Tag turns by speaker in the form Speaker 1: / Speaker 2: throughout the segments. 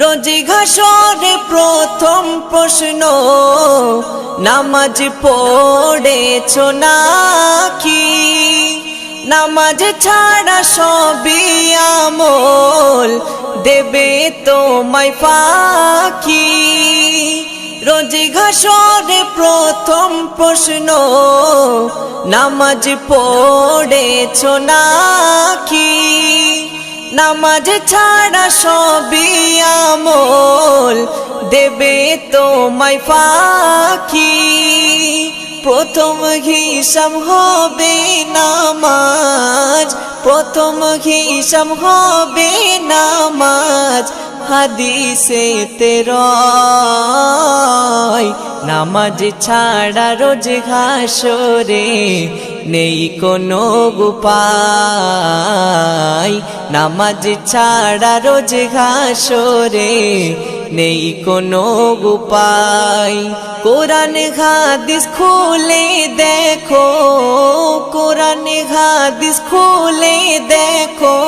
Speaker 1: রোজ ঘাসরে প্রথম প্রশ্ন, নামাজ পড়েছ নাকি? নামাজ ছাড়া সবই আমল, দেবে তোমায় ফাঁকি। রোজ ঘাসরে প্রথম প্রশ্ন, নামাজ পড়েছ নাকি নামাজ ছাড়া সবই আমল দেবে তোমায় পাখি। প্রথম হিসাব হবে নামাজ, প্রথম হিসাব হবে নামাজ। হাদিসে তেরয়, নামাজ ছাড়া রোজ ঘাসরে নেই কোনো গুপায় নামাজ ছাড়া রোজ ঘাসরে নেই কোনো গুপায় কোরআন হাদিস খুলে দেখো, কোরআন হাদিস খুলে দেখো।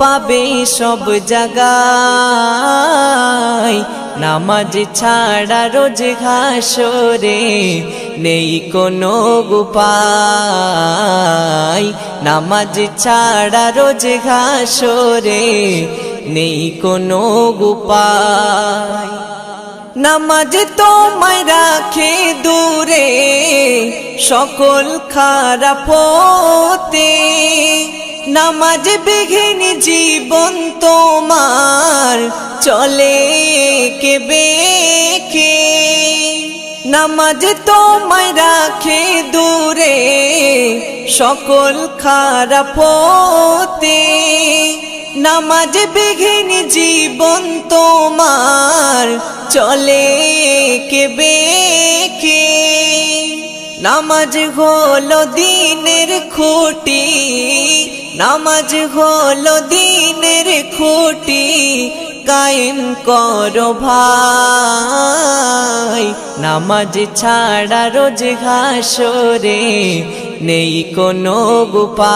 Speaker 1: পাবে সব জায়গায় নামাজ ছাড়া রোজ ঘাসরে নেই কোনো গুপায় নামাজ ছাড়া রোজ ঘাসরে নেই কোনো গুপায় নামাজ তোমায় রাখে দূরে, সকল খারাপ হতে নামাজ বিঘিন জীবন তোমার চলে কে বেকে? নামাজ তোমায় রাখে দূরে সকল খারাপ হতে নামাজ বিঘিন জীবন তোমার চলে কে বেকে? নামাজ হলো দিনের খুঁটি নামাজ হলো দিনের খুঁটি, কায়েম করো ভাই। নামাজ ছাড়া রোজ ঘাসরে নেই কোনো গুপায়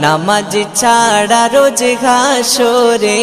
Speaker 1: নামাজ ছাড়া রোজ ঘাসরে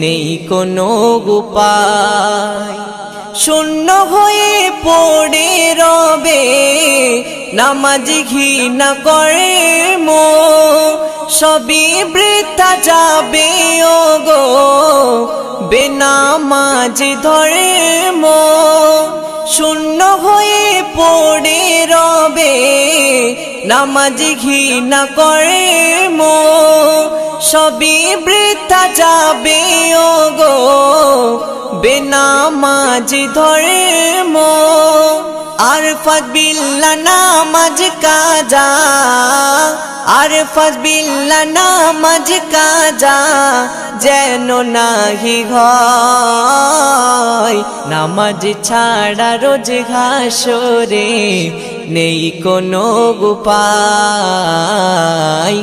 Speaker 1: নেই কোনো গুপায় শূন্য হয়ে পড়ে রবে, নামাজ ঘৃণা করে মো। সবই বৃথা যাবে ও গো বেনামাজ ধরে মো। শূন্য হয়ে পড়ে রবে, নামাজ ঘৃণা করে মো। সবই বৃথা যাবে ও গো বেনামাজ ধরে মো। আর ফজবিল্লা নামাজ কাজা। আর ফজবিল্লা নামাজ কাজা যেন নাহি হয়। নামাজ ছাড়া রোজ ঘাসরে নেই কোনো গুপায়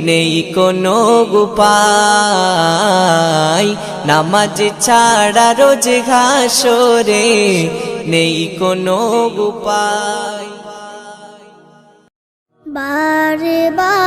Speaker 1: নেই কোনো গুপাই নামাজ ছাড়া রোজ ঘাসরে নেই কোনো গুপাই
Speaker 2: বারে বারে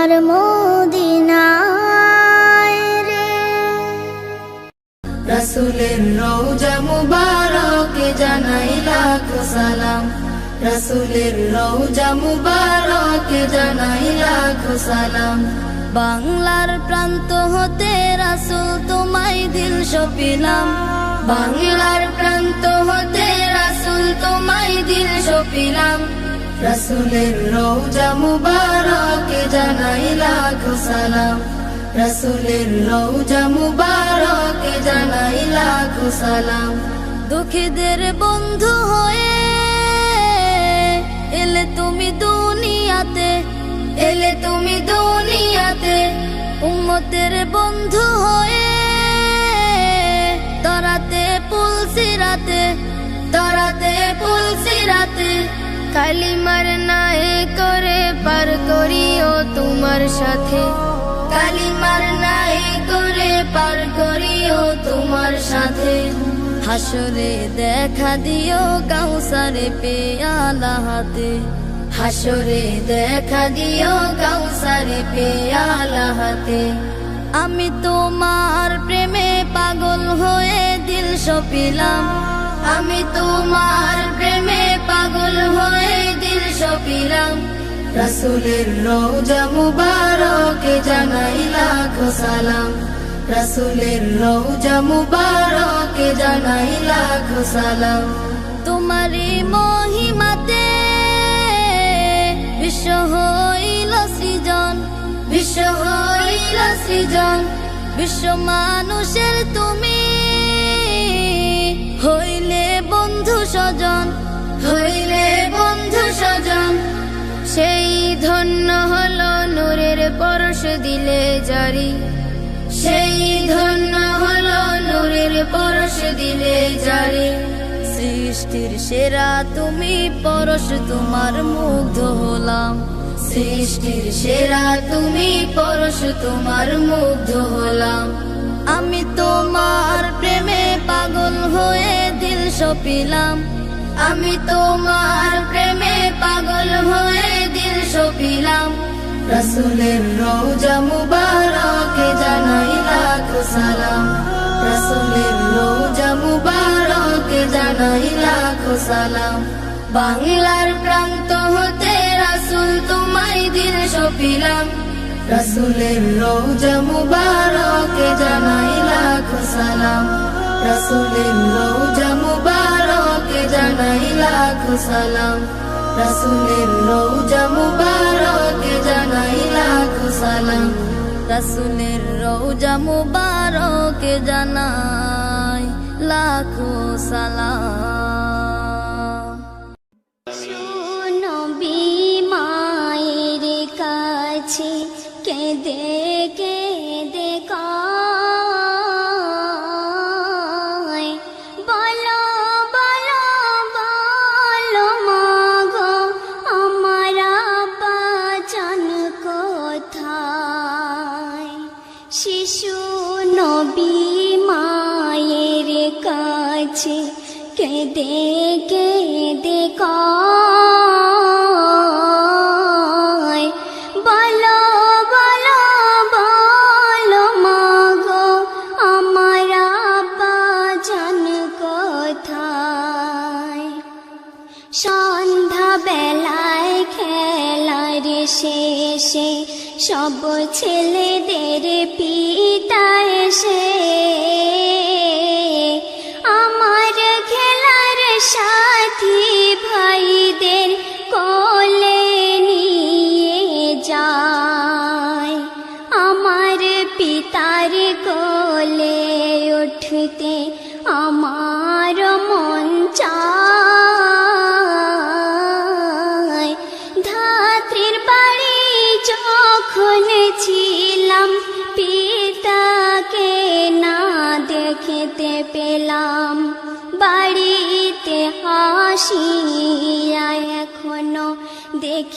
Speaker 2: সোনার মদিনায় রে।
Speaker 3: রসুলের রৌজা মুবারকে জানাই লাখো সালাম। রসুলের রৌজা মুবারকে জানাই লাখো সালাম। বাংলার প্রান্ত হতে রাসুল তোমায় দিল সপিলাম। বাংলার প্রান্ত হতে রাসুল তোমায় দিল সপিলাম। রসুলের রৌজা মুবারকে জানাই লাখো সালাম। রসুলের রৌজা মুবারকে জানাই লাখো সালাম। দুঃখীদের বন্ধু হয়ে এলে তুমি দুনিয়াতে, এলে তুমি দুনিয়াতে। উম্মতের বন্ধু হয়ে তরাতে, পুলসিরাতে তরাতে, পুলসিরাতে। কালিমার নাই করে পার করিও তোমার সাথে। কালিমার নাই করে পার করিও তোমার সাথে। হাসরে দেখা দিও কাউসারে পেয়ালা হাতে। হাসরে দেখা দিও কাউসারে পেয়ালা হাতে। আমি তোমার প্রেমে পাগল হয়ে দিল সপিলাম। আমি তোমার প্রেমে পাগল হয়ে দিল সপিলাম। রসুলের রোজা মুবারকে জানাই লাখো সালাম। রসুলের রোজা মুবারকে জানাই লাখো সালাম। তোমারই মহিমাতে বিশ্ব হইল সৃজন। বিশ্ব হইল সৃজন। বিশ্ব মানুষের তুমি হইলে বন্ধু স্বজন। হইলে বন্ধু স্বজন, সেই ধন্য হলো নূরের পরশ দিলে জারি। সেই ধন্য হলো নূরের পরশ দিলে জারি। সৃষ্টির সেরা তুমি, পরশ তোমার মুগ্ধ হলাম। সৃষ্টির সেরা তুমি, পরশ তোমার মুগ্ধ হলাম। আমি তোমার প্রেমে পাগল হয়ে দিল সপিলাম। আমি তোমার প্রেমে পাগল হয়ে দিল সপিলাম। রসুলের রোজা মুবারকে জানাই লাখো সালাম। রসুলের রোজা মুবারকে জানাই লাখো সালাম। বাংলার প্রান্ত হতে রাসুল তোমায় দিল সপিলাম। রসুলের রোজা মুবারকে জানাই লাখো সালাম। রসুলের রোজা মুবারকে জানাই লাখো সালাম রসুলের রোজা মুবারকে জানাই লাখো সালাম রসুলের রোজা মুবারকে জানাই লাখো সালাম
Speaker 4: নবী মায়ের কাছে কেঁদে 山地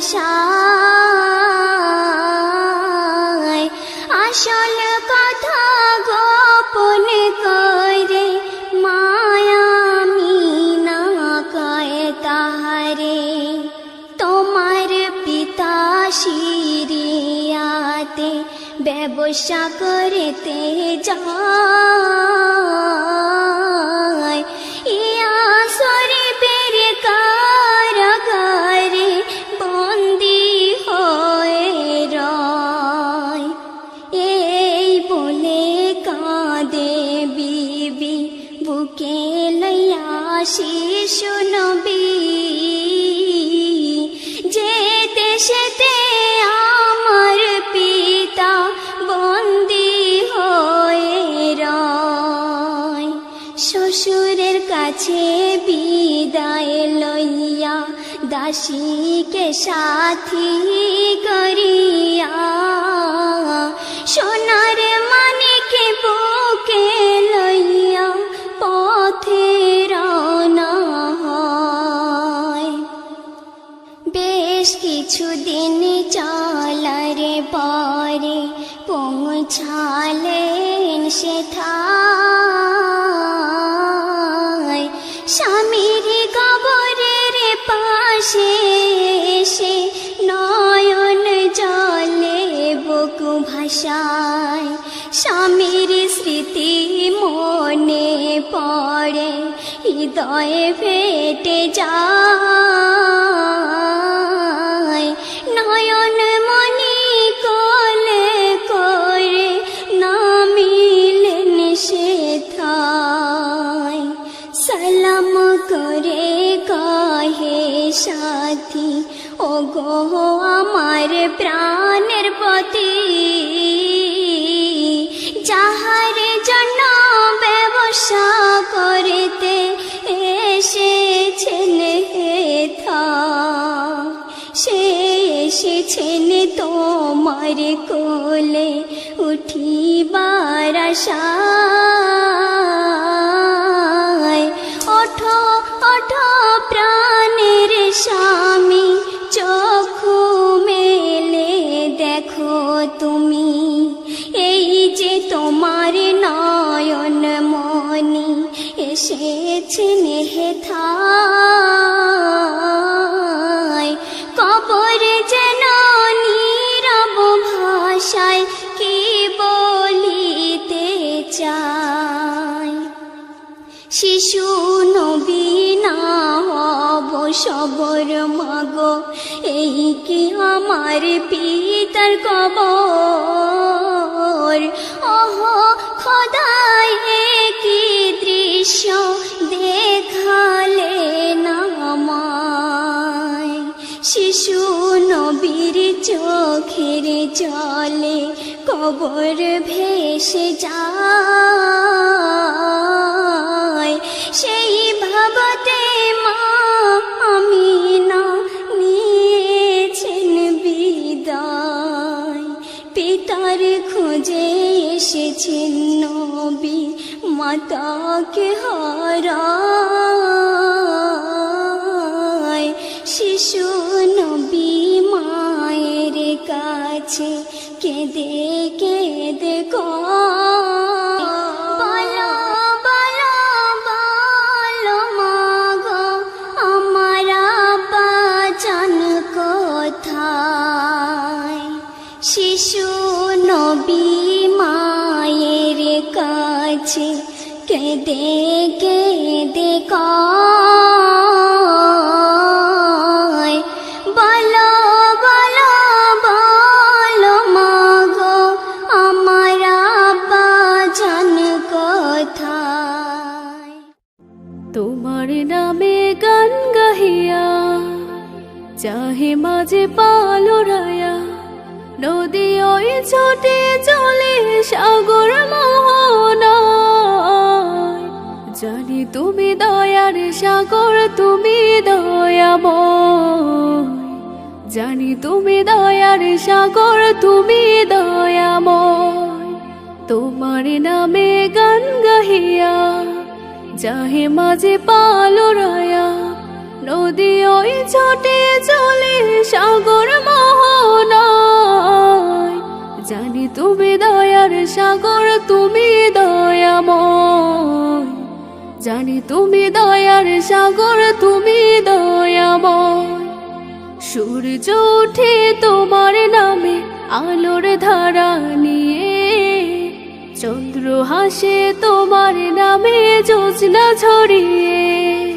Speaker 4: ভাষায় আসল কথা গোপন করে মায়া মিনা কয় তাহারে। তোমার পিতা সিরিয়াতে ব্যবসা করতে যায়। দাসীকে সাথী করিয়া, সোনার মানিকে বুকে লইয়া পথে রওনা হয়। বেশ কিছুদিন চলারে পরে পৌঁছালেন সে থায় স্বামীর কবরের সে নয়ন জলে বকু ভাষায় স্বামীর স্মৃতি মনে পড়ে হৃদয়ে ফেটে যায়। সাথী ও আমার প্রাণের পতি। যাহার জন্য ব্যবসা করিতে এসেছেন সে এসেছেন তোমার কোলে উঠিবার আশায় হেথায় কবর যেন বলিতে চায়? শিশু সবর মাগ, এই কি আমার পিতার কবর? ওহ, খোদাই এ কি দৃশ্য দেখালে শিশু নবীর চোখের কবর ভেসে যায়। সেই ভাবতে মা মাতাকে হারায়। শিশু নবী মায়ের কাছে কেঁদে কেঁদে
Speaker 5: জানি তুমি দয়ার সাগর, তুমি দয়াময়। জানি তুমি দয়ার সাগর, তুমি দয়াময়। তোমার নামে গান গাহিয়া, যাহে মাঝে পালরায়া নদী ওই ছোটে চলে সাগর মোহনায়। জানি তুমি দয়ার সাগর, তুমি দয়াময়। জানি তুমি দয়ার সাগর, তুমি দয়াময়। সূর্য ওঠে তোমার নামে, আলোর ধারা নিয়ে। চন্দ্র হাসে তোমার নামে যোজনা ছড়িয়ে।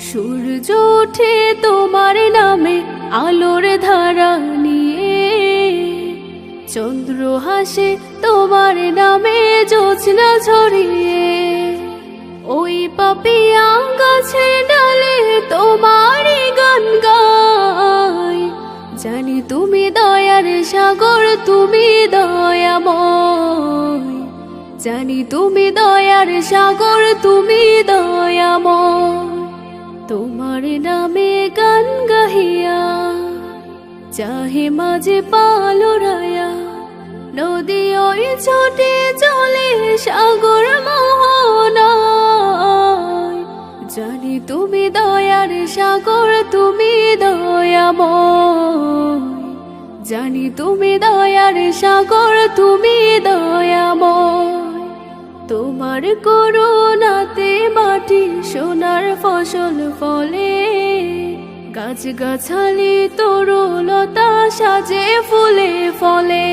Speaker 5: সূর্য ওঠে তোমার নামে, আলোর ধারা নিয়ে। চন্দ্র হাসে তোমার নামে যোজনা ছড়িয়ে। ওই পাপিয়া গাছে ডালে তোমারই গান গাই। জানি তুমি দয়ার সাগর, তুমি দয়াময়। জানি তুমি দয়ার সাগর, তুমি দয়াময়। তোমার নামে গান গাহিয়া, চাহে মাঝে পালুরায়া। নদী ওই ছোটে চলে সাগর মোহনায় জানি তুমি দয়ার সাগর, তুমি দয়াময়। জানি তুমি দয়ার সাগর, তুমি দয়াময়। তোমার করুণাতে মাটি, সোনার ফসল ফলে। গাছ গাছালি তরুলতা সাজে ফুলে ফলে।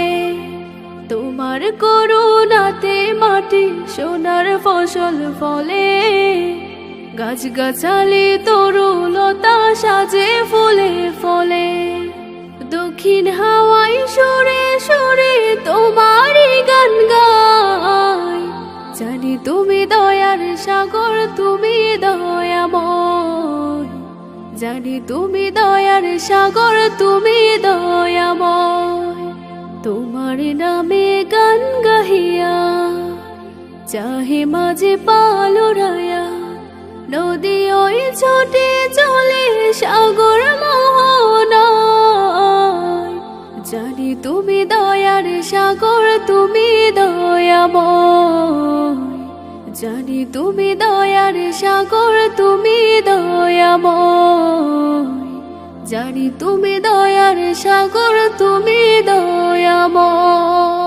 Speaker 5: তোমার করুণাতে মাটি, সোনার ফসল ফলে। গাছ গাছালি তরুলতা সাজে ফুলে ফলে। দক্ষিণ হাওয়াই সরে সরে তোমারই গান গাই। জানি তুমি দয়ার সাগর, তুমি দয়াময়। জানি তুমি দয়ার সাগর, তুমি দয়াময়। তোমার নামে গান গাহিয়া, চাহে মাঝে পালুরায়া নদী ওই ছোটে চলে সাগর মোহনায়। জানি তুমি দয়ার সাগর, তুমি দয়াময়। জানি তুমি দয়ার সাগর, তুমি দয়াময়। জানি তুমি দয়ার সাগর, তুমি দয়াময়।